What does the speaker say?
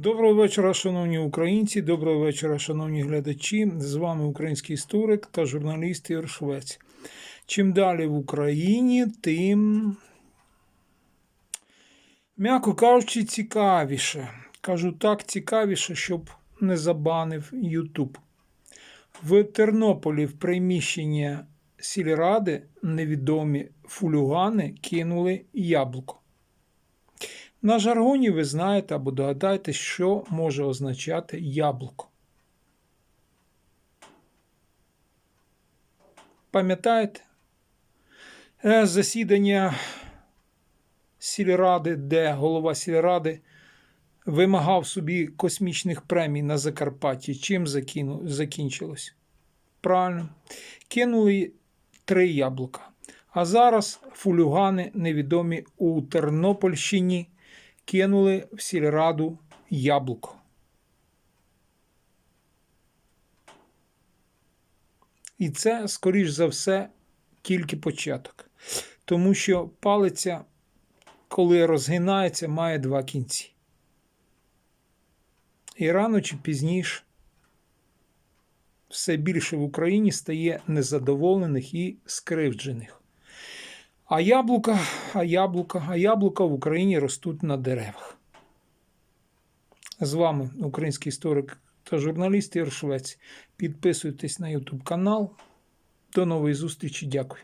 Доброго вечора, шановні українці, доброго вечора, шановні глядачі. З вами український історик та журналіст Ігор Швець. Чим далі в Україні, тим, м'яко кажучи, цікавіше. Кажу так, цікавіше, щоб не забанив Ютуб. В Тернополі в приміщення сільради невідомі фулюгани кинули яблуко. На жаргоні ви знаєте або догадаєтесь, що може означати яблуко. Пам'ятаєте? Е, Засідання сільради, де голова сільради вимагав собі космічних премій на Закарпатті. Чим закину- закінчилось? Правильно. Кинули три яблука. А зараз фулюгани невідомі у Тернопільщині кинули в сільраду яблуко. І це, скоріш за все, тільки початок. Тому що палиця, коли розгинається, має два кінці. І рано чи пізніше все більше в Україні стає незадоволених і скривджених. А яблука, а яблука, а яблука в Україні ростуть на деревах. З вами український історик та журналіст Ігор. Підписуйтесь на YouTube канал. До нової зустрічі. Дякую.